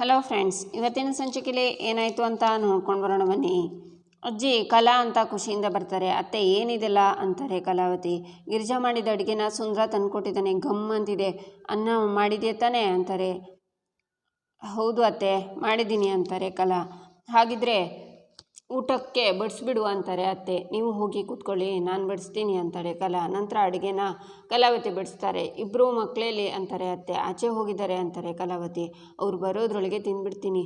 Hello friends, ಇವತ್ತಿನ ಸಂಚಿಕೆಯಲ್ಲಿ ಏನಾಯಿತು ಅಂತ ನೋಡ್ಕೊಂಡು ಬರೋಣ ಬನ್ನಿ. ಅಜ್ಜಿ, ಕಲಾ ಅಂತ ಖುಷಿಯಿಂದ ಬರ್ತಾರೆ. ಅತ್ತೆ, ಏನಿದೆಲ್ಲ ಅಂತಾರೆ ಕಲಾವತಿ. ಗಿರಿಜಾ ಮಾಡಿದ ಅಡುಗೆನ ಸುಂದರ ತಂದುಕೊಟ್ಟಿದ್ದಾನೆ. ಗಮ್ ಅಂತಿದೆ. ಅನ್ನ ಮಾಡಿದೆ ತಾನೆ ಅಂತಾರೆ. ಹೌದು ಅತ್ತೆ, ಮಾಡಿದ್ದೀನಿ ಅಂತಾರೆ ಕಲಾ. ಹಾಗಿದ್ರೆ ಊಟಕ್ಕೆ ಬಡಿಸ್ಬಿಡು ಅಂತಾರೆ ಅತ್ತೆ. ನೀವು ಹೋಗಿ ಕೂತ್ಕೊಳ್ಳಿ, ನಾನು ಬಡಿಸ್ತೀನಿ ಅಂತಾರೆ ಕಲಾ. ನಂತರ ಅಡುಗೆನ ಕಲಾವತಿ ಬಡಿಸ್ತಾರೆ. ಇಬ್ಬರು ಮಕ್ಕಳಲ್ಲಿ ಅಂತಾರೆ ಅತ್ತೆ. ಆಚೆ ಹೋಗಿದ್ದಾರೆ ಅಂತಾರೆ ಕಲಾವತಿ. ಅವ್ರು ಬರೋದ್ರೊಳಗೆ ತಿಂದ್ಬಿಡ್ತೀನಿ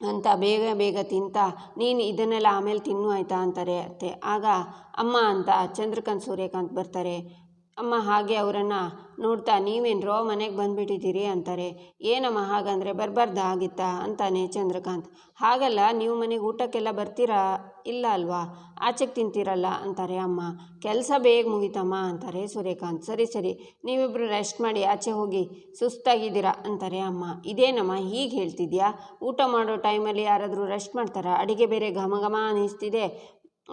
ಅಂತ ಬೇಗ ಬೇಗ ತಿಂತ, ನೀನು ಇದನ್ನೆಲ್ಲ ಆಮೇಲೆ ತಿನ್ನು ಆಯಿತಾ ಅಂತಾರೆ ಅತ್ತೆ. ಆಗ ಅಮ್ಮ ಅಂತ ಚಂದ್ರಕಾಂತ್ ಸೂರ್ಯಕಾಂತ್ ಬರ್ತಾರೆ. ಅಮ್ಮ ಹಾಗೆ ಅವರನ್ನು ನೋಡ್ತಾ ನೀವೇನ್ರೋ ಮನೆಗೆ ಬಂದುಬಿಟ್ಟಿದ್ದೀರಿ ಅಂತಾರೆ. ಏನಮ್ಮ ಹಾಗಂದರೆ ಬರಬಾರ್ದಾ ಆಗಿತ್ತಾ ಅಂತಾನೆ ಚಂದ್ರಕಾಂತ್. ಹಾಗಲ್ಲ, ನೀವು ಮನೆಗೆ ಊಟಕ್ಕೆಲ್ಲ ಬರ್ತೀರಾ? ಇಲ್ಲ ಅಲ್ವಾ? ಆಚೆಗೆ ತಿಂತೀರಲ್ಲ ಅಂತಾರೆ ಅಮ್ಮ. ಕೆಲಸ ಬೇಗ ಮುಗಿತಮ್ಮ ಅಂತಾರೆ ಸೂರ್ಯಕಾಂತ್. ಸರಿ ಸರಿ ನೀವಿಬ್ಬರು ರೆಸ್ಟ್ ಮಾಡಿ ಆಚೆ ಹೋಗಿ ಸುಸ್ತಾಗಿದ್ದೀರಾ ಅಂತಾರೆ ಅಮ್ಮ. ಇದೇನಮ್ಮ, ಹೀಗೆ ಹೇಳ್ತಿದ್ಯಾ? ಊಟ ಮಾಡೋ ಟೈಮಲ್ಲಿ ಯಾರಾದರೂ ರೆಸ್ಟ್ ಮಾಡ್ತಾರಾ? ಅಡುಗೆ ಬೇರೆ ಘಮ ಘಮ ಅನ್ನಿಸ್ತಿದೆ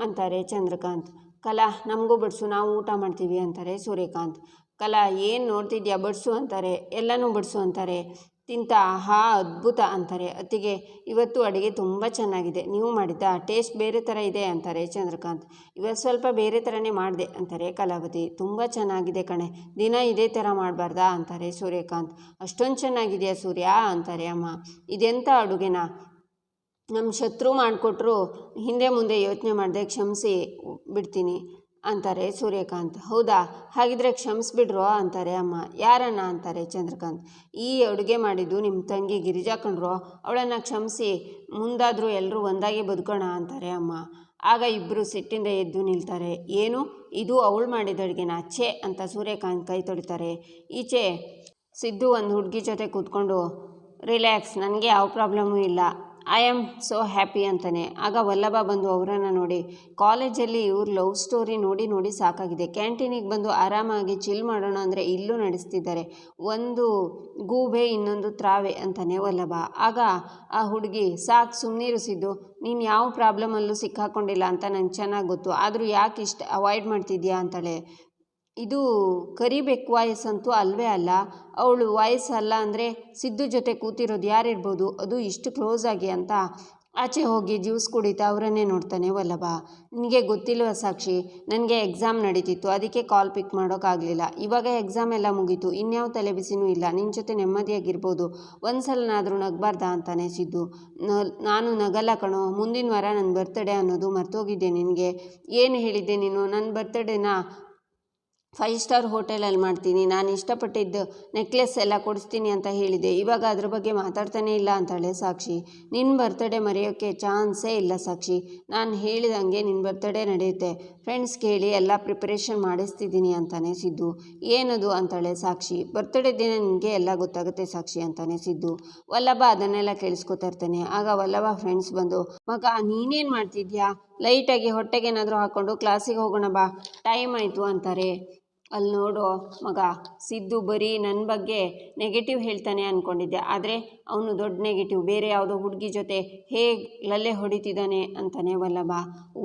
ಅಂತಾರೆ ಚಂದ್ರಕಾಂತ್. ಕಲಾ, ನಮಗೂ ಬಡಿಸು, ನಾವು ಊಟ ಮಾಡ್ತೀವಿ ಅಂತಾರೆ ಸೂರ್ಯಕಾಂತ್. ಕಲಾ, ಏನು ನೋಡ್ತಿದ್ಯಾ, ಬಡಿಸು ಅಂತಾರೆ, ಎಲ್ಲನೂ ಬಡಿಸು ಅಂತಾರೆ, ತಿಂತ, ಆಹಾ, ಅದ್ಭುತ ಅಂತಾರೆ. ಅತ್ತಿಗೆ, ಇವತ್ತು ಅಡುಗೆ ತುಂಬ ಚೆನ್ನಾಗಿದೆ, ನೀವು ಮಾಡಿದ್ದ, ಟೇಸ್ಟ್ ಬೇರೆ ಥರ ಇದೆ ಅಂತಾರೆ ಚಂದ್ರಕಾಂತ್. ಇವತ್ತು ಸ್ವಲ್ಪ ಬೇರೆ ಥರನೇ ಮಾಡಿದೆ ಅಂತಾರೆ ಕಲಾವತಿ. ತುಂಬ ಚೆನ್ನಾಗಿದೆ ಕಣೆ, ದಿನ ಇದೇ ಥರ ಮಾಡಬಾರ್ದಾ ಅಂತಾರೆ ಸೂರ್ಯಕಾಂತ್. ಅಷ್ಟೊಂದು ಚೆನ್ನಾಗಿದೆಯಾ ಸೂರ್ಯ ಅಂತಾರೆ ಅಮ್ಮ. ಇದೆಂಥ ಅಡುಗೆನಾ? ನಮ್ಮ ಶತ್ರು ಮಾಡಿಕೊಟ್ರು, ಹಿಂದೆ ಮುಂದೆ ಯೋಚನೆ ಮಾಡದೆ ಕ್ಷಮಿಸಿ ಬಿಡ್ತೀನಿ ಅಂತಾರೆ ಸೂರ್ಯಕಾಂತ್. ಹೌದಾ? ಹಾಗಿದ್ರೆ ಕ್ಷಮಿಸ್ಬಿಡ್ರೋ ಅಂತಾರೆ ಅಮ್ಮ. ಯಾರನ್ನ ಅಂತಾರೆ ಚಂದ್ರಕಾಂತ್? ಈ ಅಡುಗೆ ಮಾಡಿದ್ದು ನಿಮ್ಮ ತಂಗಿ ಗಿರಿಜಾ ಕಣ್ರೋ? ಅವಳನ್ನು ಕ್ಷಮಿಸಿ, ಮುಂದಾದರೂ ಎಲ್ಲರೂ ಒಂದಾಗಿ ಬದುಕೋಣ ಅಂತಾರೆ ಅಮ್ಮ. ಆಗ ಇಬ್ಬರು ಸಿಟ್ಟಿಂದ ಎದ್ದು ನಿಲ್ತಾರೆ. ಏನು? ಇದು ಅವಳು ಮಾಡಿದ ಅಡುಗೆನ ಛೇ ಅಂತ ಸೂರ್ಯಕಾಂತ್ ಕೈ ತೊಳಿತಾರೆ. ಈಚೆ ಸಿದ್ದು ಒಂದು ಹುಡುಗಿ ಜೊತೆ ಕೂತ್ಕೊಂಡು, ರಿಲ್ಯಾಕ್ಸ್, ನನಗೆ ಯಾವ ಪ್ರಾಬ್ಲಮ್ಮು ಇಲ್ಲ. ಐ ಆಮ್ ಸೋ ಹ್ಯಾಪಿ ಅಂತಾನೆ. ಆಗ ವಲ್ಲಭ ಬಂದು ಅವರನ್ನು ನೋಡಿ, ಕಾಲೇಜಲ್ಲಿ ಇವ್ರ ಲವ್ ಸ್ಟೋರಿ ನೋಡಿ ನೋಡಿ ಸಾಕಾಗಿದೆ. ಕ್ಯಾಂಟೀನಿಗೆ ಬಂದು ಆರಾಮಾಗಿ ಚಿಲ್ ಮಾಡೋಣ ಅಂದರೆ ಇಲ್ಲೂ ನಡೆಸ್ತಿದ್ದಾರೆ. ಒಂದು ಗೂಬೆ, ಇನ್ನೊಂದು ತ್ರಾವೆ ಅಂತಾನೆ ವಲ್ಲಭ. ಆಗ ಆ ಹುಡುಗಿ, ಸಾಕು ಸುಮ್ಮನಿರಿಸಿದ್ದು ನೀನು ಯಾವ ಪ್ರಾಬ್ಲಮಲ್ಲೂ ಸಿಕ್ಕಾಕೊಂಡಿಲ್ಲ ಅಂತ ನಂಗೆ ಚೆನ್ನಾಗಿ ಗೊತ್ತು. ಆದರೂ ಯಾಕೆ ಇಷ್ಟು ಅವಾಯ್ಡ್ ಮಾಡ್ತಿದ್ಯಾ? ಅಂತಾಳೆ. ಇದು ಕರಿಬೇಕು ವಯಸ್ಸಂತೂ ಅಲ್ವೇ ಅಲ್ಲ. ಅವಳು ವಯಸ್ಸಲ್ಲ ಅಂದರೆ ಸಿದ್ದು ಜೊತೆ ಕೂತಿರೋದು ಯಾರಿರ್ಬೋದು? ಅದು ಇಷ್ಟು ಕ್ಲೋಸ್ ಆಗಿ ಅಂತ. ಆಚೆ ಹೋಗಿ ಜ್ಯೂಸ್ ಕುಡಿತಾ ಅವರನ್ನೇ ನೋಡ್ತಾನೆ ವಲ್ಲಭ. ನಿನಗೆ ಗೊತ್ತಿಲ್ವ ಸಾಕ್ಷಿ? ನನಗೆ ಎಕ್ಸಾಮ್ ನಡೀತಿತ್ತು. ಅದಕ್ಕೆ ಕಾಲ್ ಪಿಕ್ ಮಾಡೋಕ್ಕಾಗಲಿಲ್ಲ ಇವಾಗ ಎಕ್ಸಾಮ್ ಎಲ್ಲ ಮುಗೀತು. ಇನ್ಯಾವ ತಲೆ ಬಿಸಿನೂ ಇಲ್ಲ. ನಿನ್ನ ಜೊತೆ ನೆಮ್ಮದಿಯಾಗಿರ್ಬೋದು. ಒಂದು ಸಲನಾದರೂ ನಗಬಾರ್ದಾ ಅಂತಾನೆ ಸಿದ್ದು. ನಾನು ನಗಲ್ಲ ಕಣೋ. ಮುಂದಿನ ವಾರ ನನ್ನ ಬರ್ತಡೇ ಅನ್ನೋದು ಮರ್ತೋಗಿದ್ದೆ ನಿನಗೆ. ಏನು ಹೇಳಿದ್ದೆ ನೀನು? ನನ್ನ ಬರ್ತಡೇನ ಫೈವ್ ಸ್ಟಾರ್ ಹೋಟೆಲಲ್ಲಿ ಮಾಡ್ತೀನಿ. ನಾನು ಇಷ್ಟಪಟ್ಟಿದ್ದು ನೆಕ್ಲೆಸ್ ಎಲ್ಲ ಕೊಡಿಸ್ತೀನಿ ಅಂತ ಹೇಳಿದೆ. ಇವಾಗ ಅದ್ರ ಬಗ್ಗೆ ಮಾತಾಡ್ತಾನೇ ಇಲ್ಲ ಅಂತಾಳೆ ಸಾಕ್ಷಿ. ನಿನ್ನ ಬರ್ತಡೇ ಮರೆಯೋಕ್ಕೆ ಚಾನ್ಸೇ ಇಲ್ಲ ಸಾಕ್ಷಿ. ನಾನು ಹೇಳಿದಂಗೆ ನಿನ್ನ ಬರ್ತಡೇ ನಡೆಯುತ್ತೆ. ಫ್ರೆಂಡ್ಸ್ ಕೇಳಿ ಎಲ್ಲ ಪ್ರಿಪರೇಷನ್ ಮಾಡಿಸ್ತಿದ್ದೀನಿ ಅಂತಾನೆ ಸಿದ್ದು. ಏನದು ಅಂತಾಳೆ ಸಾಕ್ಷಿ. ಬರ್ತಡೇ ದಿನ ನಿನಗೆ ಎಲ್ಲ ಗೊತ್ತಾಗುತ್ತೆ ಸಾಕ್ಷಿ ಅಂತಾನೆ ಸಿದ್ದು. ವಲ್ಲಭ ಅದನ್ನೆಲ್ಲ ಕೇಳಿಸ್ಕೊತಾ ಇರ್ತಾನೆ. ಆಗ ವಲ್ಲಭ ಫ್ರೆಂಡ್ಸ್ ಬಂದು, ಮಗ, ನೀನೇನು ಮಾಡ್ತಿದ್ಯಾ? ಲೈಟಾಗಿ ಹೊಟ್ಟೆಗೇನಾದರೂ ಹಾಕ್ಕೊಂಡು ಕ್ಲಾಸಿಗೆ ಹೋಗೋಣ ಬಾ. ಟೈಮ್ ಆಯಿತು ಅಂತಾರೆ. ಅಲ್ಲಿ ನೋಡು ಮಗ ಸಿದ್ದು ಬರೀ ನನ್ನ ಬಗ್ಗೆ ನೆಗೆಟಿವ್ ಹೇಳ್ತಾನೆ ಅಂದ್ಕೊಂಡಿದ್ದೆ ಆದರೆ ಅವನು ದೊಡ್ಡ ನೆಗೆಟಿವ್ ಬೇರೆ ಯಾವುದೋ ಹುಡುಗಿ ಜೊತೆ ಹೇಗೆ ಲಲ್ಲೆ ಹೊಡಿತಿದ್ದಾನೆ ಅಂತಾನೆ ವಲ್ಲಭ.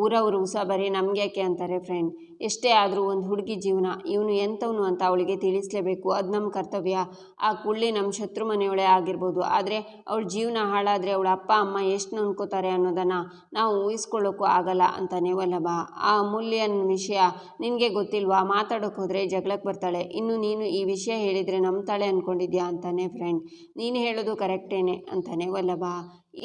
ಊರವರು ಉಸ ಬರೀ ನಮ್ಗೆ ಯಾಕೆ ಅಂತಾರೆ ಫ್ರೆಂಡ್ ಎಷ್ಟೇ ಆದರೂ ಒಂದು ಹುಡುಗಿ ಜೀವನ, ಇವನು ಎಂಥವನು ಅಂತ ಅವಳಿಗೆ ತಿಳಿಸಲೇಬೇಕು, ಅದು ನಮ್ಮ ಕರ್ತವ್ಯ. ಆ ಕುಳ್ಳಿ ನಮ್ಮ ಶತ್ರು ಮನೆಯೊಳೆ ಆಗಿರ್ಬೋದು. ಆದರೆ ಅವಳ ಜೀವನ ಹಾಳಾದರೆ ಅವಳ ಅಪ್ಪ, ಅಮ್ಮ ಎಷ್ಟು ನೊಂದ್ಕೋತಾರೆ ಅನ್ನೋದನ್ನು ನಾವು ಊಹಿಸ್ಕೊಳ್ಳೋಕ್ಕೂ ಆಗಲ್ಲ ಅಂತಾನೆ ವಲ್ಲಭ. ಆ ಅಮೂಲ್ಯನ ವಿಷಯ ನಿನಗೆ ಗೊತ್ತಿಲ್ವಾ? ಮಾತಾಡೋಕೆ ಹೋದರೆ ಜಗಳಕ್ಕೆ ಬರ್ತಾಳೆ. ಇನ್ನು ನೀನು ಈ ವಿಷಯ ಹೇಳಿದರೆ ತಾಳೆ ಅಂದ್ಕೊಂಡಿದ್ಯಾ ಅಂತಾನೆ ಫ್ರೆಂಡ್ ನೀನು ಹೇಳೋದು ಕರೆಕ್ಟೇನೆ ಅಂತಾನೆ, ವಲ್ಲಭ.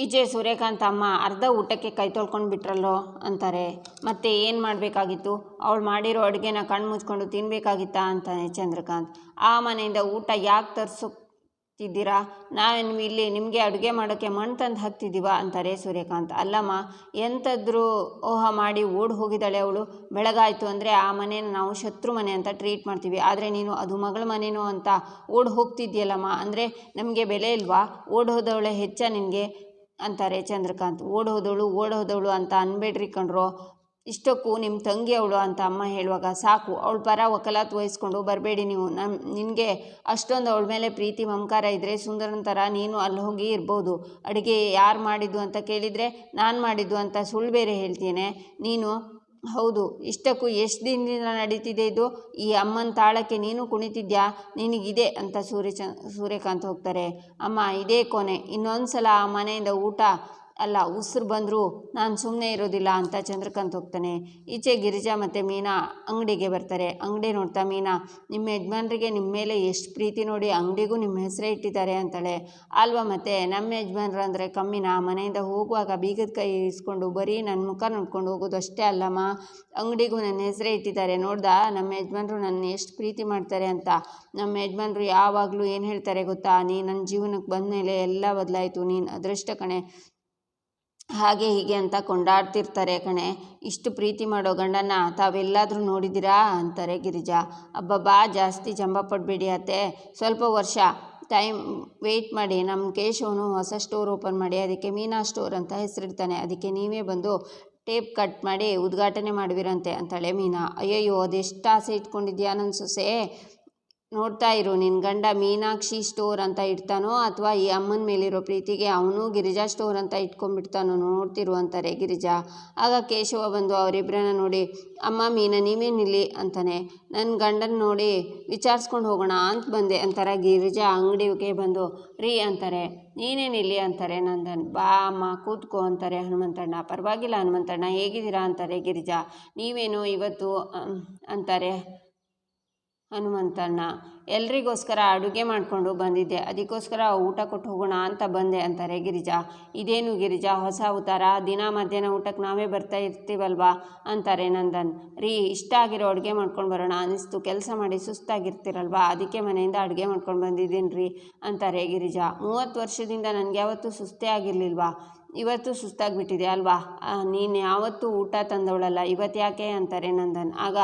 ಈಜೆ ಸೂರ್ಯಕಾಂತ್ ಅಮ್ಮ ಅರ್ಧ ಊಟಕ್ಕೆ ಕೈ ತೊಳ್ಕೊಂಡು ಬಿಟ್ರಲ್ಲೋ ಅಂತಾರೆ. ಮತ್ತೆ ಏನು ಮಾಡಬೇಕಾಗಿತ್ತು? ಅವಳು ಮಾಡಿರೋ ಅಡುಗೆನ ಕಣ್ಣು ಮುಚ್ಕೊಂಡು ತಿನ್ನಬೇಕಾಗಿತ್ತಾ ಅಂತಾನೆ ಚಂದ್ರಕಾಂತ್. ಆ ಮನೆಯಿಂದ ಊಟ ಯಾಕೆ ತರಿಸೋತಿದ್ದೀರಾ ನಾನು ಇಲ್ಲಿ ನಿಮಗೆ ಅಡುಗೆ ಮಾಡೋಕ್ಕೆ ಮಣ್ಣು ತಂದು ಹಾಕ್ತಿದ್ದೀವ? ಅಂತಾರೆ ಸೂರ್ಯಕಾಂತ್. ಅಲ್ಲಮ್ಮ ಎಂಥದ್ರೂ ಊಹ ಮಾಡಿ ಓಡಿ ಹೋಗಿದ್ದಾಳೆ ಅವಳು. ಬೆಳಗಾಯಿತು ಅಂದರೆ ಆ ಮನೇನ ನಾವು ಶತ್ರು ಮನೆ ಅಂತ ಟ್ರೀಟ್ ಮಾಡ್ತೀವಿ. ಆದರೆ ನೀನು ಅದು ಮಗಳ ಮನೇನೋ ಅಂತ ಓಡಿ ಹೋಗ್ತಿದ್ಯಲ್ಲಮ್ಮ ಅಂದರೆ ನಮಗೆ ಬೆಲೆ ಇಲ್ವಾ? ಓಡಿ ಹೋದವಳೆ ಹೆಚ್ಚ ನಿನಗೆ? ಅಂತಾರೆ ಚಂದ್ರಕಾಂತ್. ಓಡ್ ಹೋದವಳು ಓಡ್ ಹೋದವಳು ಅಂತ ಅನ್ಬೇಡ್ರಿ ಕಣ್ರೋ. ಇಷ್ಟಕ್ಕೂ ನಿಮ್ಮ ತಂಗಿ ಅವಳು ಅಂತ ಅಮ್ಮ ಹೇಳುವಾಗ ಸಾಕು, ಅವಳು ಪರ ವಕಲಾತ್ ವಹಿಸ್ಕೊಂಡು ಬರಬೇಡಿ ನೀವು. ನಮ್ಮ ನಿನಗೆ ಅಷ್ಟೊಂದು ಅವಳ ಮೇಲೆ ಪ್ರೀತಿ ಮಮಕಾರ ಇದ್ದರೆ ಸುಂದರನ ಥರ ನೀನು ಅಲ್ಲಿ ಹೋಗಿ ಇರ್ಬೋದು. ಅಡುಗೆ ಯಾರು ಮಾಡಿದ್ದು ಅಂತ ಕೇಳಿದರೆ ನಾನು ಮಾಡಿದ್ದು ಅಂತ ಸುಳ್ಳು ಬೇರೆ ಹೇಳ್ತೇನೆ. ನೀನು, ಹೌದು, ಇಷ್ಟಕ್ಕೂ ಎಷ್ಟು ದಿನದಿಂದ ನಡೀತಿದೆ ಇದು? ಈ ಅಮ್ಮನ ತಾಳಕ್ಕೆ ನೀನು ಕುಣಿತಿದ್ಯಾ? ನಿನಗಿದೆ ಅಂತ ಸೂರ್ಯಚ, ಸೂರ್ಯಕಾಂತ್ ಹೋಗ್ತಾರೆ. ಅಮ್ಮ, ಇದೇ ಕೊನೆ. ಇನ್ನೊಂದು ಸಲ ಆ ಮನೆಯಿಂದ ಊಟ ಅಲ್ಲ, ಉಸಿರು ಬಂದರೂ ನಾನು ಸುಮ್ಮನೆ ಇರೋದಿಲ್ಲ ಅಂತ ಚಂದ್ರಕಾಂತ್ ಹೋಗ್ತಾನೆ. ಈಚೆ ಗಿರಿಜಾ ಮತ್ತು ಮೀನಾ ಅಂಗಡಿಗೆ ಬರ್ತಾರೆ. ಅಂಗಡಿ ನೋಡ್ತಾ ಮೀನಾ ನಿಮ್ಮ ಯಜಮಾನ್ರಿಗೆ ನಿಮ್ಮ ಮೇಲೆ ಎಷ್ಟು ಪ್ರೀತಿ ನೋಡಿ ಅಂಗಡಿಗೂ ನಿಮ್ಮ ಹೆಸರೇ ಇಟ್ಟಿದ್ದಾರೆ ಅಂತಾಳೆ. ಅಲ್ವಾ ಮತ್ತೆ, ನಮ್ಮ ಯಜಮಾನ್ರು ಅಂದರೆ ಕಮ್ಮಿನ? ಮನೆಯಿಂದ ಹೋಗುವಾಗ ಬೀಗದ ಕೈ ಇಸ್ಕೊಂಡು ಬರೀ ನನ್ನ ಮುಖ ನೋಡ್ಕೊಂಡು ಹೋಗೋದು ಅಷ್ಟೇ ಅಲ್ಲಮ್ಮ? ಅಂಗಡಿಗೂ ನನ್ನ ಹೆಸರೇ ಇಟ್ಟಿದ್ದಾರೆ. ನೋಡ್ದಾ? ನಮ್ಮ ಯಜಮಾನ್ರು ನನ್ನ ಎಷ್ಟು ಪ್ರೀತಿ ಮಾಡ್ತಾರೆ ಅಂತ. ನಮ್ಮ ಯಜಮಾನ್ರು ಯಾವಾಗಲೂ ಏನು ಹೇಳ್ತಾರೆ ಗೊತ್ತಾ? ನೀ ನನ್ನ ಜೀವನಕ್ಕೆ ಬಂದ ಮೇಲೆ ಎಲ್ಲ ಬದಲಾಯಿತು. ನೀನು ಅದೃಷ್ಟ ಕಣೆ. ಹಾಗೆ ಹೀಗೆ ಅಂತ ಕೊಂಡಾಡ್ತಿರ್ತಾರೆ ಕಣೆ. ಇಷ್ಟು ಪ್ರೀತಿ ಮಾಡೋ ಗಂಡನ ತಾವೆಲ್ಲಾದರೂ ನೋಡಿದ್ದೀರಾ? ಅಂತಾರೆ ಗಿರಿಜಾ. ಅಬ್ಬಬ್ಬಾ, ಜಾಸ್ತಿ ಜಂಬ ಪಡಬೇಡಿ ಅತ್ತೆ. ಸ್ವಲ್ಪ ವರ್ಷ ಟೈಮ್ ವೆಯ್ಟ್ ಮಾಡಿ. ನಮ್ಮ ಕೇಶವನು ಹೊಸ ಸ್ಟೋರ್ ಓಪನ್ ಮಾಡಿ. ಅದಕ್ಕೆ ಮೀನಾ ಸ್ಟೋರ್ ಅಂತ ಹೆಸರಿಡ್ತಾನೆ. ಅದಕ್ಕೆ ನೀವೇ ಬಂದು ಟೇಪ್ ಕಟ್ ಮಾಡಿ ಉದ್ಘಾಟನೆ ಮಾಡುವಿರಂತೆ ಅಂತಾಳೆ ಮೀನಾ. ಅಯ್ಯಯ್ಯೋ ಅದೆಷ್ಟು ಆಸೆ ಇಟ್ಕೊಂಡಿದ್ಯಾ ನನ್ನ ಸೊಸೆ? ನೋಡ್ತಾ ಇರು ನಿನ್ನ ಗಂಡ ಮೀನಾಕ್ಷಿ ಸ್ಟೋರ್ ಅಂತ ಇಡ್ತಾನೋ ಅಥವಾ ಈ ಅಮ್ಮನ ಮೇಲಿರೋ ಪ್ರೀತಿಗೆ ಅವನು ಗಿರಿಜಾ ಸ್ಟೋರ್ ಅಂತ ಇಟ್ಕೊಂಡ್ಬಿಡ್ತಾನೋ ನೋಡ್ತಿರು ಅಂತಾರೆ ಗಿರಿಜಾ. ಆಗ ಕೇಶವ ಬಂದು ಅವರಿಬ್ಬರನ್ನ ನೋಡಿ, ಅಮ್ಮ ಮೀನಾ ನೀವೇನಿಲ್ಲಿ ಅಂತಾನೆ. ನನ್ನ ಗಂಡನ ನೋಡಿ ವಿಚಾರಿಸ್ಕೊಂಡು ಹೋಗೋಣ ಅಂತ ಬಂದೆ, ಅಂತಾರೆ ಗಿರಿಜಾ ಅಂಗಡಿಗೆ ಬಂದು. ರೀ, ಅಂತಾರೆ. ನೀನೇನಿಲ್ಲಿ ಅಂತಾರೆ ನಂದನ್. ಬಾ ಅಮ್ಮ, ಕೂತ್ಕೋ, ಅಂತಾರೆ ಹನುಮಂತಣ್ಣ. ಪರವಾಗಿಲ್ಲ ಹನುಮಂತಣ್ಣ, ಹೇಗಿದ್ದೀರಾ? ಅಂತಾರೆ ಗಿರಿಜಾ. ನೀವೇನು ಇವತ್ತು, ಅಂತಾರೆ ಹನುಮಂತಣ್ಣ. ಎಲ್ರಿಗೋಸ್ಕರ ಅಡುಗೆ ಮಾಡಿಕೊಂಡು ಬಂದಿದ್ದೆ. ಅದಕ್ಕೋಸ್ಕರ ಊಟ ಕೊಟ್ಟು ಹೋಗೋಣ ಅಂತ ಬಂದೆ ಅಂತಾರೆ ಗಿರಿಜಾ. ಇದೇನು ಗಿರಿಜಾ, ಹೊಸ ಅವತಾರ? ದಿನ ಮಧ್ಯಾಹ್ನ ಊಟಕ್ಕೆ ನಾವೇ ಬರ್ತಾ ಇರ್ತೀವಲ್ವಾ? ಅಂತಾರೆ ನಂದನ್. ರೀ, ಇಷ್ಟ ಆಗಿರೋ ಅಡುಗೆ ಮಾಡ್ಕೊಂಡು ಬರೋಣ. ಅನಿಸ್ತು, ಕೆಲಸ ಮಾಡಿ ಸುಸ್ತಾಗಿರ್ತೀರಲ್ವಾ? ಅದಕ್ಕೆ ಮನೆಯಿಂದ ಅಡುಗೆ ಮಾಡ್ಕೊಂಡು ಬಂದಿದ್ದೀನಿ ರೀ, ಅಂತಾರೆ ಗಿರಿಜಾ. ಮೂವತ್ತು ವರ್ಷದಿಂದ ನನಗೆ ಯಾವತ್ತೂ ಸುಸ್ತೇ ಆಗಿರಲಿಲ್ವಾ? ಇವತ್ತು ಸುಸ್ತಾಗಿಬಿಟ್ಟಿದೆ ಅಲ್ವಾ? ನೀನು ಯಾವತ್ತೂ ಊಟ ತಂದವಳಲ್ಲ ಇವತ್ತು ಯಾಕೆ ಅಂತಾರೆ ನಂದನ್. ಆಗ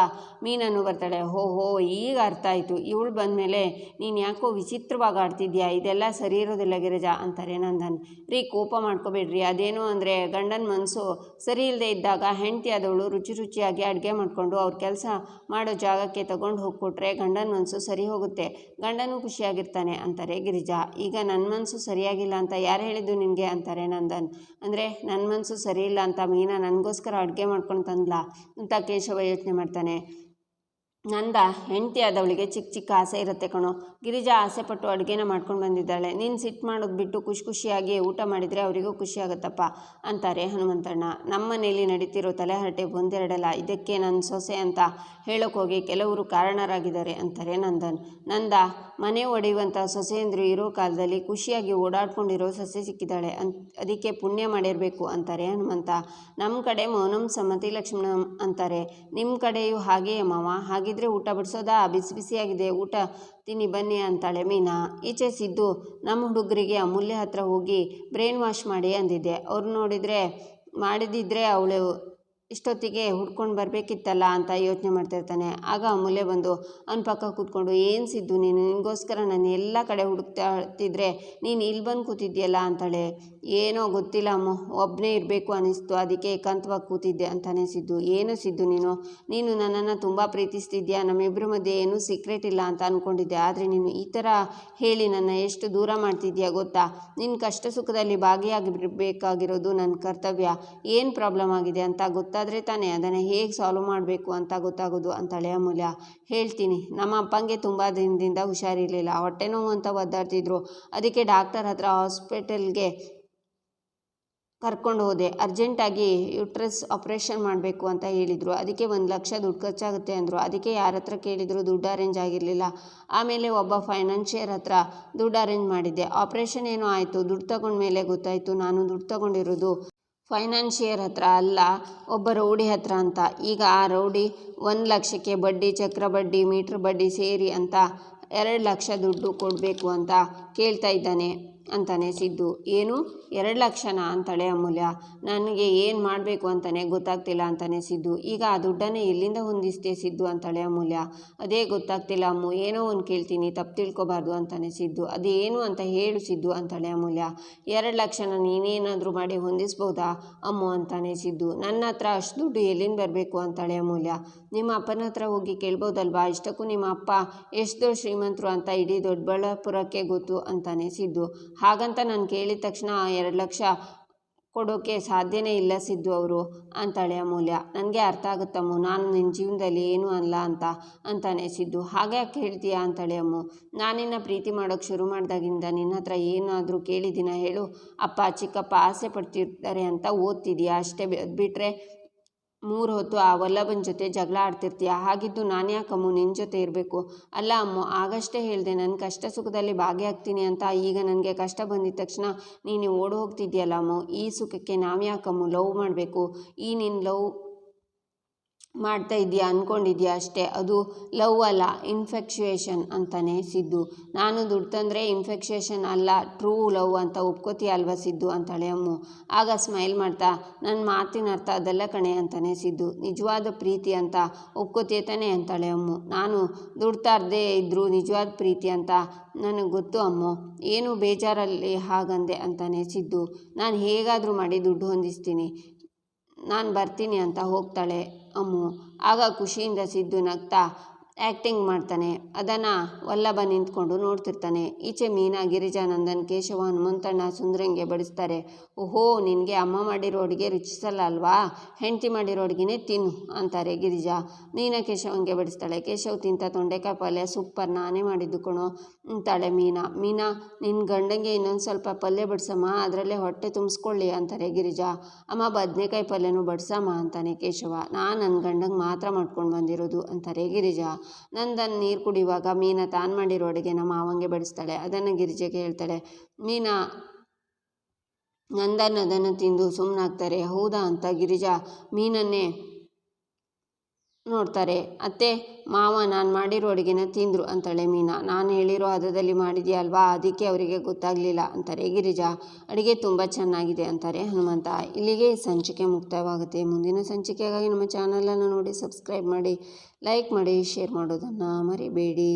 ಮೀನನ್ನು ಬರ್ತಾಳೆ, ಹೋ ಹೋ, ಈಗ ಅರ್ಥ ಆಯಿತು. ಇವಳು ಬಂದಮೇಲೆ ನೀನು ಯಾಕೋ ವಿಚಿತ್ರವಾಗಿ ಆಡ್ತಿದ್ಯಾ? ಇದೆಲ್ಲ ಸರಿ ಇರೋದಿಲ್ಲ ಗಿರಿಜಾ ಅಂತಾರೆ ನಂದನ್. ರೀ, ಕೋಪ ಮಾಡ್ಕೋಬೇಡ್ರಿ. ಅದೇನು ಅಂದರೆ ಗಂಡನ ಮನಸ್ಸು ಸರಿ ಇಲ್ಲದೆ ಇದ್ದಾಗ ಹೆಂಡತಿ ಆದವಳು ರುಚಿ ರುಚಿಯಾಗಿ ಅಡುಗೆ ಮಾಡಿಕೊಂಡು ಅವ್ರ ಕೆಲಸ ಮಾಡೋ ಜಾಗಕ್ಕೆ ತಗೊಂಡು ಹೋಗ್ಕೊಟ್ರೆ ಗಂಡನ ಮನಸ್ಸು ಸರಿ ಹೋಗುತ್ತೆ. ಗಂಡನೂ ಖುಷಿಯಾಗಿರ್ತಾನೆ ಅಂತಾರೆ ಗಿರಿಜಾ. ಈಗ ನನ್ನ ಮನಸ್ಸು ಸರಿಯಾಗಿಲ್ಲ ಅಂತ ಯಾರು ಹೇಳಿದ್ದು ನಿನಗೆ? ಅಂತಾರೆ ನಂದನ್. ಅಂದರೆ ನನ್ನ ಮನಸ್ಸು ಸರಿ ಇಲ್ಲ ಅಂತ ಮೀನಾ ನನಗೋಸ್ಕರ ಅಡುಗೆ ಮಾಡ್ಕೊಂಡು ತಂದ್ಲಾ? ಅಂತ ಕೇಶವ ಯೋಚನೆ ಮಾಡ್ತಾನೆ. ನಂದ ಹೆಂಡತಿ ಆದವಳಿಗೆ ಚಿಕ್ಕ ಚಿಕ್ಕ ಆಸೆ ಇರುತ್ತೆ ಕಣೋ. ಗಿರಿಜಾ ಆಸೆ ಪಟ್ಟು ಅಡುಗೆನ ಮಾಡ್ಕೊಂಡು ಬಂದಿದ್ದಾಳೆ. ನೀನು ಸಿಟ್ಟು ಮಾಡೋದು ಬಿಟ್ಟು ಖುಷಿ ಖುಷಿಯಾಗಿ ಊಟ ಮಾಡಿದರೆ ಅವರಿಗೂ ಖುಷಿಯಾಗುತ್ತಪ್ಪ ಅಂತಾರೆ ಹನುಮಂತಣ್ಣ. ನಮ್ಮ ಮನೆಯಲ್ಲಿ ನಡೀತಿರೋ ತಲೆಹರಟೆ ಒಂದೆರಡಲ್ಲ, ಇದಕ್ಕೆ ನನ್ನ ಸೊಸೆ ಅಂತ ಹೇಳೋಕ್ಕೋಗಿ ಕೆಲವರು ಕಾರಣರಾಗಿದ್ದಾರೆ, ಅಂತಾರೆ ನಂದನ್. ನಂದ ಮನೆ ಒಡೆಯುವಂಥ ಸೊಸೆಯಂದ್ರು ಇರೋ ಕಾಲದಲ್ಲಿ ಖುಷಿಯಾಗಿ ಓಡಾಡ್ಕೊಂಡಿರೋ ಸೊಸೆ ಸಿಕ್ಕಿದ್ದಾಳೆ. ಅಂತ ಅದಕ್ಕೆ ಪುಣ್ಯ ಮಾಡಿರಬೇಕು ಅಂತಾರೆ ಹನುಮಂತ. ನಮ್ಮ ಕಡೆ ಮೌನಂ ಸಮ್ಮತಿ ಲಕ್ಷ್ಮಣ ಅಂತಾರೆ. ನಿಮ್ಮ ಕಡೆಯೂ ಹಾಗೆಯೇ ಮಾವ. ಹಾಗಿದ್ರೆ ಊಟ ಬಡಿಸೋದಾ? ಬಿಸಿ ಬಿಸಿಯಾಗಿದೆ. ಊಟ ತಿನ್ನಿ ಬನ್ನಿ ಅಂತಾಳೆ ಮೀನಾ. ಈಚೆ ಸಿದ್ದು ನಮ್ಮ ಹುಡುಗರಿಗೆ ಅಮೂಲ್ಯ ಹತ್ರ ಹೋಗಿ ಬ್ರೈನ್ ವಾಶ್ ಮಾಡಿ ಅಂದಿದ್ದೆ. ಅವ್ರು ನೋಡಿದರೆ ಮಾಡಿದಿದ್ರೆ ಅವಳು ಇಷ್ಟೊತ್ತಿಗೆ ಹುಡ್ಕೊಂಡು ಬರಬೇಕಿತ್ತಲ್ಲ ಅಂತ ಯೋಚನೆ ಮಾಡ್ತಿರ್ತಾನೆ ಆಗ ಅಮೂಲ್ಯ ಬಂದು, ಅವನ ಪಕ್ಕ ಕೂತ್ಕೊಂಡು ಏನು ಸಿದ್ದು ನೀನು? ನಿನಗೋಸ್ಕರ ನಾನು ಎಲ್ಲ ಕಡೆ ಹುಡುಕ್ತಾತಿದ್ರೆ ನೀನು ಇಲ್ಲಿ ಬಂದು ಕೂತಿದ್ಯಲ್ಲ? ಅಂತಾಳೆ. ಏನೋ ಗೊತ್ತಿಲ್ಲ ಅಮ್ಮ ಒಬ್ಬನೇ ಇರಬೇಕು ಅನ್ನಿಸ್ತು ಅದಕ್ಕೆ ಏಕಾಂತವಾಗಿ ಕೂತಿದ್ದೆ ಅಂತಾನೆ ಸಿದ್ದು. ಏನು ಸಿದ್ದು ನೀನು? ನೀನು ನನ್ನನ್ನು ತುಂಬ ಪ್ರೀತಿಸ್ತಿದ್ಯಾ? ನಮ್ಮಿಬ್ಬರ ಮಧ್ಯೆ ಏನೂ ಸೀಕ್ರೆಟ್ ಇಲ್ಲ ಅಂತ ಅಂದ್ಕೊಂಡಿದ್ದೆ ಆದರೆ ನೀನು ಈ ಥರ ಹೇಳಿ ನನ್ನ ಎಷ್ಟು ದೂರ ಮಾಡ್ತಿದ್ಯಾ ಗೊತ್ತಾ? ನಿನ್ನ ಕಷ್ಟ ಸುಖದಲ್ಲಿ ಭಾಗಿಯಾಗಿರಬೇಕಾಗಿರೋದು ನನ್ನ ಕರ್ತವ್ಯ. ಏನು ಪ್ರಾಬ್ಲಮ್ ಆಗಿದೆ ಅಂತ ಗೊತ್ತಾದರೆ ತಾನೇ ಅದನ್ನು ಹೇಗೆ ಸಾಲ್ವ್ ಮಾಡಬೇಕು ಅಂತ ಗೊತ್ತಾಗೋದು ಅಂತಾಳೆ ಅಮೂಲ್ಯ. ಹೇಳ್ತೀನಿ, ನಮ್ಮ ಅಪ್ಪಂಗೆ ತುಂಬ ದಿನದಿಂದ ಹುಷಾರಿರಲಿಲ್ಲ. ಹೊಟ್ಟೆ ನೋವು ಅಂತ ಒದ್ದಾಡ್ತಿದ್ರು. ಅದಕ್ಕೆ ಡಾಕ್ಟರ್ ಹತ್ರ ಹಾಸ್ಪಿಟಲ್ಗೆ ಕರ್ಕೊಂಡು ಹೋದೆ. ಅರ್ಜೆಂಟಾಗಿ ಯುಟ್ರಸ್ ಆಪ್ರೇಷನ್ ಮಾಡಬೇಕು ಅಂತ ಹೇಳಿದರು. ಅದಕ್ಕೆ ಒಂದು ಲಕ್ಷ ದುಡ್ಡು ಖರ್ಚಾಗುತ್ತೆ ಅಂದರು. ಅದಕ್ಕೆ ಯಾರ ಹತ್ರ ಕೇಳಿದ್ರು ದುಡ್ಡು ಅರೇಂಜ್ ಆಗಿರಲಿಲ್ಲ. ಆಮೇಲೆ ಒಬ್ಬ ಫೈನಾನ್ಷಿಯರ್ ಹತ್ರ ದುಡ್ಡು ಅರೇಂಜ್ ಮಾಡಿದ್ದೆ. ಆಪ್ರೇಷನ್ ಏನೋ ಆಯಿತು. ದುಡ್ಡು ತಗೊಂಡ್ಮೇಲೆ ಗೊತ್ತಾಯಿತು. ನಾನು ದುಡ್ಡು ತಗೊಂಡಿರೋದು ಫೈನಾನ್ಷಿಯರ್ ಹತ್ರ ಅಲ್ಲ, ಒಬ್ಬ ರೌಡಿ ಹತ್ರ ಅಂತ. ಈಗ ಆ ರೌಡಿ ಒಂದು ಲಕ್ಷಕ್ಕೆ ಬಡ್ಡಿ, ಚಕ್ರ ಬಡ್ಡಿ, ಮೀಟ್ರ್ ಬಡ್ಡಿ ಸೇರಿ ಅಂತ ಎರಡು ಲಕ್ಷ ದುಡ್ಡು ಕೊಡಬೇಕು ಅಂತ ಕೇಳ್ತಾ ಇದ್ದಾನೆ. ಅಂತಾನೆ ಸಿದ್ದು. ಏನು? ಎರಡು ಲಕ್ಷನಾ ಅಂತಾಳೆ ಅಮೂಲ್ಯ. ನನಗೆ ಏನು ಮಾಡಬೇಕು ಅಂತಾನೆ ಗೊತ್ತಾಗ್ತಿಲ್ಲ ಅಂತಾನೆ ಸಿದ್ದು. ಈಗ ಆ ದುಡ್ಡನ್ನು ಎಲ್ಲಿಂದ ಹೊಂದಿಸ್ತೆ ಸಿದ್ದು ಅಂತಾಳೆ ಅಮೂಲ್ಯ. ಅದೇ ಗೊತ್ತಾಗ್ತಿಲ್ಲ ಅಮ್ಮು. ಏನೋ ಒಂದು ಕೇಳ್ತೀನಿ, ತಪ್ಪು ತಿಳ್ಕೊಬಾರ್ದು ಅಂತಾನೆ ಸಿದ್ದು. ಅದೇನು ಅಂತ ಹೇಳು ಸಿದ್ದು ಅಂತಾಳೆ ಅಮೂಲ್ಯ. ಎರಡು ಲಕ್ಷನ ನೀನೇನಾದರೂ ಮಾಡಿ ಹೊಂದಿಸ್ಬೋದಾ ಅಮ್ಮು ಅಂತಾನೆ ಸಿದ್ದು. ನನ್ನ ಹತ್ರ ಅಷ್ಟು ದುಡ್ಡು ಎಲ್ಲಿಂದ ಬರಬೇಕು ಅಂತಾಳೆ ಅಮೂಲ್ಯ. ನಿಮ್ಮ ಅಪ್ಪನ ಹತ್ರ ಹೋಗಿ ಕೇಳ್ಬೋದಲ್ವಾ? ಇಷ್ಟಕ್ಕೂ ನಿಮ್ಮ ಅಪ್ಪ ಎಷ್ಟು ಶ್ರೀಮಂತರು ಅಂತ ಇಡೀ ದೊಡ್ಡಬಳ್ಳಾಪುರಕ್ಕೆ ಗೊತ್ತು ಅಂತಾನೆ ಸಿದ್ದು. ಹಾಗಂತ ನಾನು ಕೇಳಿದ ತಕ್ಷಣ ಎರಡು ಲಕ್ಷ ಕೊಡೋಕ್ಕೆ ಸಾಧ್ಯನೇ ಇಲ್ಲ ಸಿದ್ದು ಅವರು, ಅಂತಾಳೆ ಅಮೂಲ್ಯ. ನನಗೆ ಅರ್ಥ ಆಗುತ್ತಮ್ಮ ನಾನು ನಿನ್ನ ಜೀವನದಲ್ಲಿ ಏನೂ ಅಲ್ಲ ಅಂತ, ಅಂತಾನೆ ಸಿದ್ದು. ಹಾಗೆ ಯಾಕೆ ಹೇಳ್ತೀಯಾ ಅಂತಾಳೆ ಅಮ್ಮ. ನಾನಿನ್ನ ಪ್ರೀತಿ ಮಾಡೋಕ್ಕೆ ಶುರು ಮಾಡಿದಾಗಿಂದ ನಿನ್ನ ಹತ್ರ ಏನಾದರೂ ಕೇಳಿದ್ದೀನ ಹೇಳು. ಅಪ್ಪ, ಚಿಕ್ಕಪ್ಪ ಆಸೆ ಪಡ್ತಿರ್ತಾರೆ ಅಂತ ಓದ್ತಿದ್ಯಾ? ಅಷ್ಟೇ ಬಿಟ್ಟರೆ ಮೂರು ಹೊತ್ತು ಆ ವಲ್ಲಭನ ಜೊತೆ ಜಗಳ ಆಡ್ತಿರ್ತೀಯ? ಹಾಗಿದ್ದು ನಾನು ಯಾಕಮ್ಮು ನಿನ್ನ ಜೊತೆ ಇರಬೇಕು? ಅಲ್ಲ ಅಮ್ಮು, ಆಗಷ್ಟೇ ಹೇಳಿದೆ ನನ್ನ ಕಷ್ಟ ಸುಖದಲ್ಲಿ ಭಾಗಿಯಾಗ್ತೀನಿ ಅಂತ ಈಗ ನನಗೆ ಕಷ್ಟ ಬಂದಿದ್ದ ತಕ್ಷಣ ನೀನು ಓಡಿ ಹೋಗ್ತಿದ್ಯಲ್ಲ ಅಮ್ಮ? ಈ ಸುಖಕ್ಕೆ ನಾವು ಯಾಕಮ್ಮು ಲವ್ ಮಾಡಬೇಕು? ಈ ನಿನ್ನ ಲವ್ ಮಾಡ್ತಾ ಇದೆಯಾ ಅಂದ್ಕೊಂಡಿದ್ಯಾ ಅಷ್ಟೇ. ಅದು ಲವ್ ಅಲ್ಲ ಇನ್ಫೆಕ್ಷುಯೇಷನ್ ಅಂತಲೇ ಸಿದ್ದು. ನಾನು ದುಡ್ಡು ತಂದರೆ ಇನ್ಫೆಕ್ಷುಯೇಷನ್ ಅಲ್ಲ ಟ್ರೂ ಲವ್ ಅಂತ ಒಪ್ಕೋತೀಯ ಅಲ್ವಾ ಸಿದ್ದು ಅಂತಾಳೆ ಅಮ್ಮು. ಆಗ ಸ್ಮೈಲ್ ಮಾಡ್ತಾ ನನ್ನ ಮಾತಿನ ಅರ್ಥ ಅದೆಲ್ಲ ಕಣೆ ಅಂತಾನೆ ಸಿದ್ದು. ನಿಜವಾದ ಪ್ರೀತಿ ಅಂತ ಒಪ್ಕೋತೀಯ ತಾನೆ ಅಂತಾಳೆ ಅಮ್ಮು. ನಾನು ದುಡ್ಡು ತರದೇ ಇದ್ದರೂ ನಿಜವಾದ ಪ್ರೀತಿ ಅಂತ ನನಗೆ ಗೊತ್ತು ಅಮ್ಮು. ಏನು ಬೇಜಾರಲ್ಲಿ ಹಾಗಂದೆ ಅಂತಾನೆ ಸಿದ್ದು. ನಾನು ಹೇಗಾದರೂ ಮಾಡಿ ದುಡ್ಡು ಹೊಂದಿಸ್ತೀನಿ. ನಾನು ಬರ್ತೀನಿ ಅಂತ ಹೋಗ್ತಾಳೆ ಅಮ್ಮು. ಆಗ ಖುಷಿಯಿಂದ ಸಿದ್ದು ನಗ್ತಾ ಆ್ಯಕ್ಟಿಂಗ್ ಮಾಡ್ತಾನೆ. ಅದನ್ನು ವಲ್ಲಭ ನಿಂತ್ಕೊಂಡು ನೋಡ್ತಿರ್ತಾನೆ. ಈಚೆ ಮೀನಾ, ಗಿರಿಜಾನಂದನ್ ಕೇಶವ ಹನುಮಂತಣ್ಣ ಸುಂದ್ರಂಗೆ ಬಡಿಸ್ತಾರೆ. ಓಹೋ, ನಿನಗೆ ಅಮ್ಮ ಮಾಡಿರೋ ಅಡುಗೆ ರುಚಿಸಲ್ಲ ಅಲ್ವಾ? ಹೆಂಡತಿ ಮಾಡಿರೋ ಅಡುಗೆನೇ ತಿನ್ನು ಅಂತಾರೆ ಗಿರಿಜಾ. ಮೀನಾ, ಕೇಶವಂಗೆ ಬಡಿಸ್ತಾಳೆ. ಕೇಶವ್ ತಿಂತ ತೊಂಡೆಕಾಯಿ ಪಲ್ಯ ಸೂಪರ್, ನಾನೇ ಮಾಡಿದ್ದು ಕಣೋ ಅಂತಾಳೆ ಮೀನಾ. ಮೀನಾ ನಿನ್ನ ಗಂಡಂಗೆ ಇನ್ನೊಂದು ಸ್ವಲ್ಪ ಪಲ್ಯ ಬಡಿಸಮ್ಮ, ಅದರಲ್ಲೇ ಹೊಟ್ಟೆ ತುಂಬಿಸ್ಕೊಳ್ಳಿ ಅಂತಾರೆ ಗಿರಿಜಾ. ಅಮ್ಮ, ಬದನೆಕಾಯಿ ಪಲ್ಯನೂ ಬಡಿಸಮ್ಮ ಅಂತಾನೆ ಕೇಶವ. ನಾನು ನನ್ನ ಗಂಡಂಗೆ ಮಾತ್ರ ಮಾಡ್ಕೊಂಡು ಬಂದಿರೋದು ಅಂತಾರೆ ಗಿರಿಜಾ. ನಂದನ್ ನೀರು ಕುಡಿಯುವಾಗ ಮೀನಾ ತಾನು ಮಾಡಿರೋ ಅಡುಗೆನ ಮಾವಂಗೆ ಬಡಿಸ್ತಾಳೆ. ಅದನ್ನು ಗಿರಿಜೆಗೆ ಹೇಳ್ತಾಳೆ, ಮೀನಾ, ನಂದನ್ ಅದನ್ನು ತಿಂದು ಸುಮ್ಮನಾಗ್ತಾರೆ ಹೌದಾ? ಅಂತ ಗಿರಿಜಾ, ಮೀನನ್ನೇ ನೋಡ್ತಾರೆ, ಅತ್ತೆ, ಮಾವ ನಾನು ಮಾಡಿರೋ ಅಡುಗೆನ ತಿಂದರು ಅಂತಾಳೆ ಮೀನಾ. ನಾನು ಹೇಳಿರೋ ಹದದಲ್ಲಿ ಮಾಡಿದೆಯಲ್ವಾ ಅದಕ್ಕೆ ಅವರಿಗೆ ಗೊತ್ತಾಗಲಿಲ್ಲ ಅಂತಾರೆ. ಗಿರಿಜಾ, ಅಡುಗೆ ತುಂಬ ಚೆನ್ನಾಗಿದೆ ಅಂತಾರೆ ಹನುಮಂತ. ಇಲ್ಲಿಗೆ ಸಂಚಿಕೆ ಮುಕ್ತಾಯವಾಗುತ್ತೆ ಮುಂದಿನ ಸಂಚಿಕೆಗಾಗಿ ನಮ್ಮ ಚಾನಲನ್ನು ನೋಡಿ, ಸಬ್ಸ್ಕ್ರೈಬ್ ಮಾಡಿ, ಲೈಕ್ ಮಾಡಿ, ಶೇರ್ ಮಾಡೋದನ್ನು ಮರಿಬೇಡಿ.